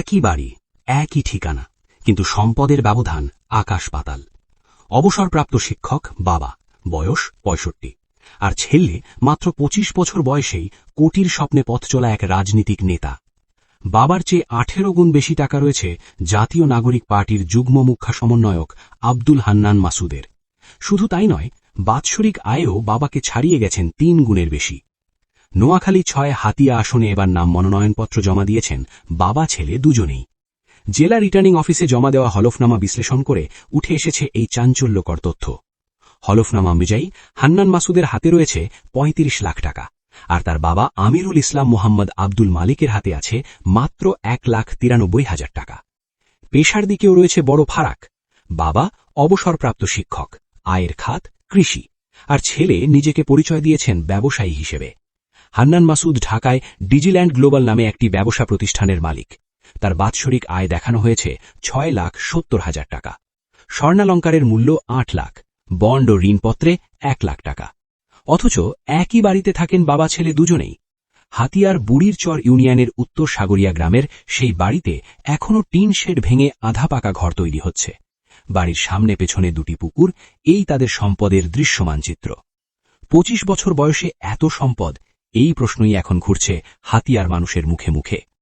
একই বাড়ি, একই ঠিকানা, কিন্তু সম্পদের ব্যবধান আকাশ পাতাল। অবসরপ্রাপ্ত শিক্ষক বাবা, বয়স পঁয়ষট্টি। আর ছেলে মাত্র পঁচিশ বছর বয়সেই কোটির স্বপ্নে পথ চলা এক রাজনীতিক নেতা। বাবার চেয়ে আঠেরো গুণ বেশি টাকা রয়েছে জাতীয় নাগরিক পার্টির যুগ্ম মুখ্য সমন্বয়ক আব্দুল হান্নান মাসুদের। শুধু তাই নয়, বাৎসরিক আয়েও বাবাকে ছাড়িয়ে গেছেন তিন গুণের বেশি। নোয়াখালী ছয় হাতিয়া আসনে এবার নাম মনোনয়নপত্র জমা দিয়েছেন বাবা ছেলে দুজনেই। জেলা রিটার্নিং অফিসে জমা দেওয়া হলফনামা বিশ্লেষণ করে উঠে এসেছে এই চাঞ্চল্যকর তথ্য। হলফনামা অনুযায়ী, হান্নান মাসুদের হাতে রয়েছে ৩৫ লাখ টাকা, আর তার বাবা আমিরুল ইসলাম মোহাম্মদ আব্দুল মালিকের হাতে আছে মাত্র এক লাখ তিরানব্বই হাজার টাকা। পেশার দিকেও রয়েছে বড় ফারাক। বাবা অবসরপ্রাপ্ত শিক্ষক, আয়ের খাত, কৃষি, আর ছেলে নিজেকে পরিচয় দিয়েছেন ব্যবসায়ী হিসেবে। হান্নান মাসুদ ঢাকায় ডিজিল্যান্ড গ্লোবাল নামে একটি ব্যবসা প্রতিষ্ঠানের মালিক। তার বাৎসরিক আয় দেখানো হয়েছে ছয় লাখ সত্তর হাজার টাকা। স্বর্ণালঙ্কারের মূল্য আট লাখ, বন্ড ও ঋণপত্রে এক লাখ টাকা। অথচ একই বাড়িতে থাকেন বাবা ছেলে দুজনেই। হাতিয়ার বুড়ির চর ইউনিয়নের উত্তর সাগরিয়া গ্রামের সেই বাড়িতে এখনও টিন শেড ভেঙে আধা পাকা ঘর তৈরি হচ্ছে। বাড়ির সামনে পেছনে দুটি পুকুর, এই তাদের সম্পদের দৃশ্যমান চিত্র। পঁচিশ বছর বয়সে এত সম্পদ এই প্রশ্নই এখন ঘুরছে হাতিয়ার মানুষের মুখে মুখে।